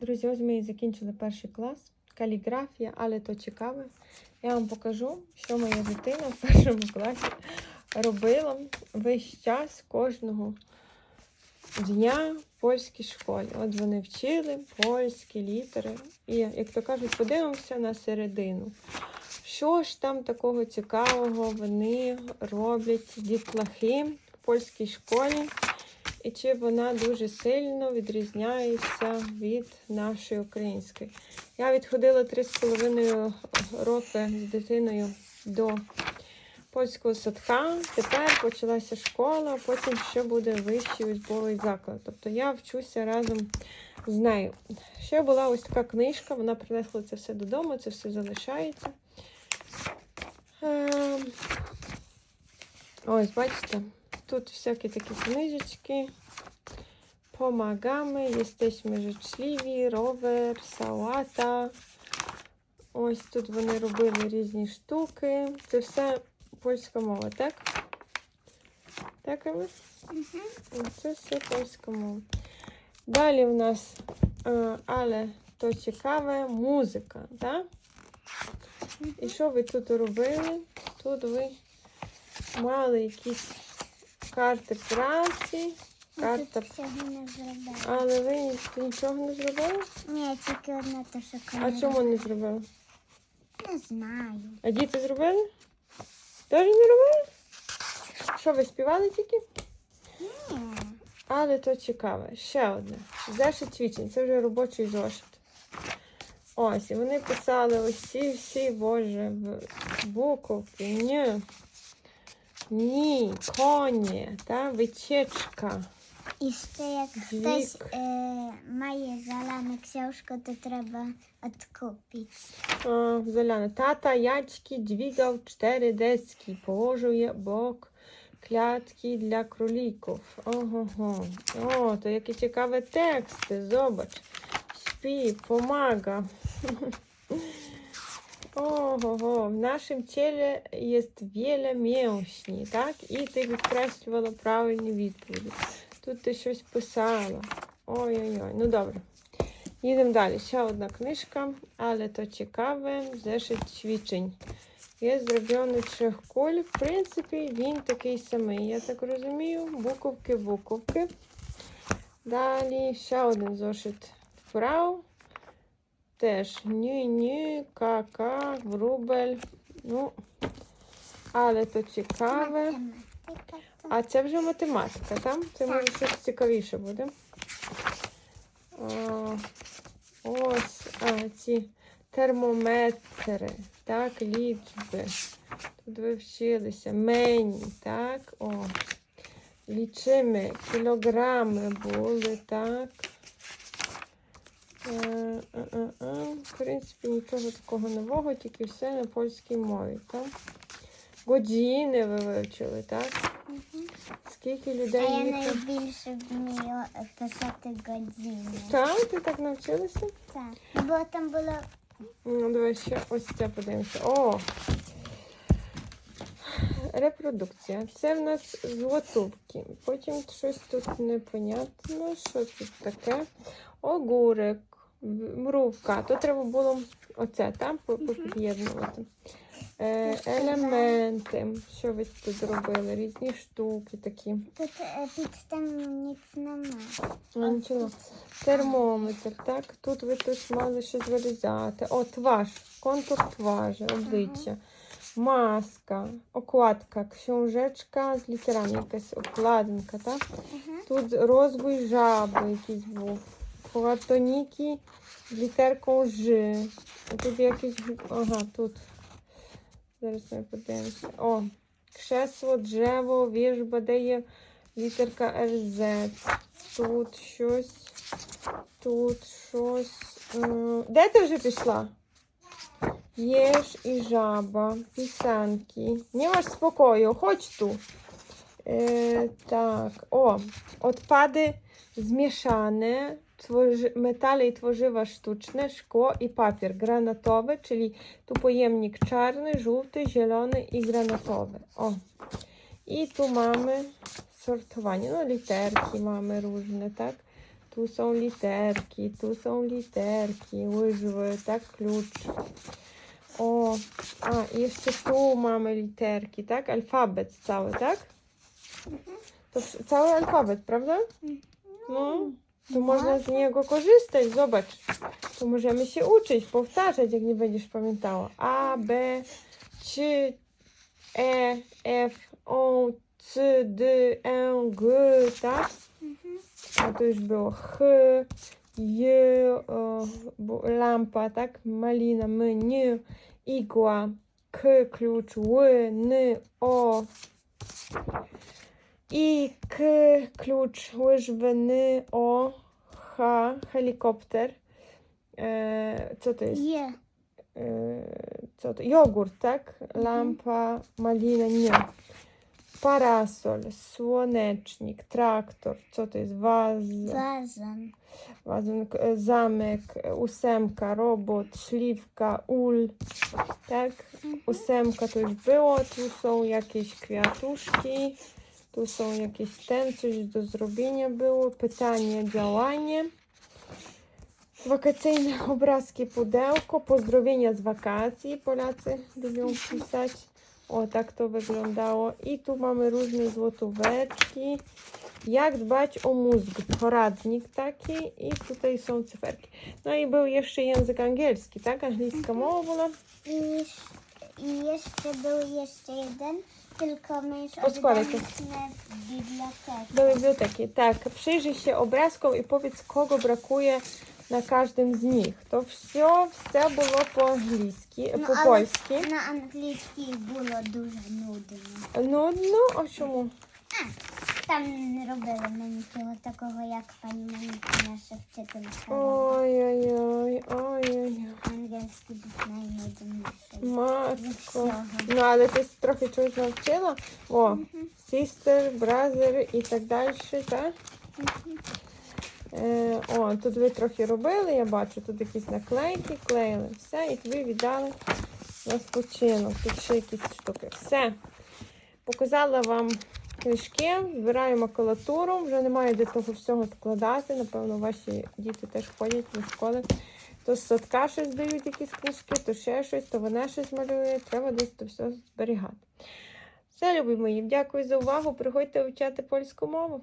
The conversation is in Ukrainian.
Друзі, ось ми і закінчили перший клас. Каліграфія, але то цікаве. Я вам покажу, що моя дитина в першому класі робила весь час кожного дня в польській школі. От вони вчили польські літери. І, як то кажуть, подивимося на середину. Що ж там такого цікавого вони роблять, дітлахи в польській школі? І чи вона дуже сильно відрізняється від нашої української? Я відходила 3,5 роки з дитиною до польського садка. Тепер почалася школа, потім ще буде вищий учбовий заклад. Тобто я вчуся разом з нею. Ще була ось така книжка, вона принесла це все додому, це все залишається. Ось, бачите, тут всякі такі книжечки. Помагamy, jesteśmy życzliwi, ровер, сауата. Ось тут вони робили різні штуки. Це все польська мова, так? Так, Емес? Це все польська мова. Далі в нас, е, але то цікаве, музика, так? І що ви тут робили? Тут ви мали якісь карти праці, карта, але ви нічого не зробили? Ні, тільки одна то, що А чому не зробили? Не знаю. А діти зробили? Теж не робили? Що ви співали тільки? Ні. Але то цікаве. Ще одне. Зешит свідчень. Це вже робочий зошит. Ось, і вони писали ці всі, боже, буковки. Ні. Ні, коні, та витічка. І ще як Двік. хтось е, має заляну książkę, то треба відкупити. А, Зеляне. Тата Ячки dźwigał cztery deski. Położył je obok klatki dla królików. Ого. О, то які цікаві тексти. Зобач. Śpi, pomaga. Ого, в нашому тілі є wiele mięśni, так? І ти відкреслювала правильні відповіді. Тут ти щось писала. Ой-ой-ой, ну добре. Їдемо далі. Ще одна книжка, але то цікаве. Зешит ćwiczeń. Є зроблений трьох коль. В принципі, він такий самий. Я так розумію. Буковки, буковки. Далі ще один зошит вправ. Теж ню-ню, ка-ка, врубель. Ну, але то цікаве. А це вже математика, там? Це може щось цікавіше буде. А, ось а, ці термометри, так, лічби. Тут ви вчилися. Мені, так, о. Лічимо, кілограми були, так. Е, е, е. В принципі, нічого такого нового, тільки все на польській мові, так? Години ви вивчили, так? Мгм. Скільки А людей я найбільше вмію писати години. Так, ти так навчилася? Так. Бо там було Ну, давай ще ось це подивимося. О! Репродукція. Це в нас злотувки. Потім щось тут непонятно. Що тут таке? Огурик, мрувка. То треба було оце, там. Е, елементи. Що ви тут зробили? Різні штуки такі. тут е, під там ніц нема. А, нічого. Термометр, так? Тут ви тут мали щось вирізати. О, тваж, контур тважа, обличчя, маска, окладка, książeczka з літерами, якась обкладинка, так? Тут розбой жаби якийсь був. Платоніки з літеркою Ж. Тут якийсь, ага, тут. Зараз ми подивимося. О, кресло, древо, віжба, де є літерка РЗ. Тут щось. Тут щось. М, Де ти вже пішла? Єж і жаба, пісанки. Не маsz спокою, chodź tu. E, tak, o, odpady zmieszane, tworzy, metale i tworzywa sztuczne, szkło i papier granatowy, czyli tu pojemnik czarny, żółty, zielony i granatowy. O, i tu mamy sortowanie, no literki mamy różne, tak? Tu są literki, tu są literki, łyżwy, tak, klucz. O, a jeszcze tu mamy literki, tak? Alfabet cały, tak? To wsz- cały alfabet, prawda? No, to można z niego korzystać, zobacz. To możemy się uczyć, powtarzać, jak nie będziesz pamiętała. A, B, C, E, F, O, C, D, E, G, tak? A to już było H, J, o, lampa, tak? Malina, M, N, igła, K, klucz, Ł, N, O, I, K, klucz, łyżwy, N, O, H, helikopter. E, co to jest? Je. E, co to? Jogurt, tak? Lampa, malina, nie. Parasol, słonecznik, traktor, co to jest? Waz, Wazon. wazon, e, zamek, ósemka, robot, śliwka, ul, tak? Ósemka to już było, tu są jakieś kwiatuszki, tu są jakieś ten, coś do zrobienia było, pytanie, działanie. Wakacyjne obrazki, pudełko, pozdrowienia z wakacji. Polacy lubią pisać. O, tak to wyglądało. I tu mamy różne złotóweczki. Jak dbać o mózg? Poradnik taki. I tutaj są cyferki. No i był jeszcze język angielski, tak? Angielska mowa. I, sz- I jeszcze był jeszcze jeden, tylko my już oddaliśmy w. Do biblioteki. Tak, przyjrzyj się obrazkom i powiedz, kogo brakuje na każdym z nich. To все, все було по-англійськи, No, ale по-польськи. Na angielski było dużo nudno. Ну, ну, а чому? Tam робили нічого такого, як пані Моніка, наша вчителька. Ой-ой-ой, ой-ой. Англійський. Матко. Ну, але ти трохи чогось навчила. О, sister, brother і так далі, так? Е, о, тут ви трохи робили, я бачу, тут якісь наклейки, клеїли. Все, і тобі віддали на спочинок. Тут ще якісь штуки. Все. Показала вам книжки, збираю макулатуру, вже немає де того всього складати. Напевно, ваші діти теж ходять до школи. То з садка щось дають якісь книжки, то ще щось, то вона щось малює. Треба десь то все зберігати. Все, любі мої, дякую за увагу. Приходьте вивчати польську мову.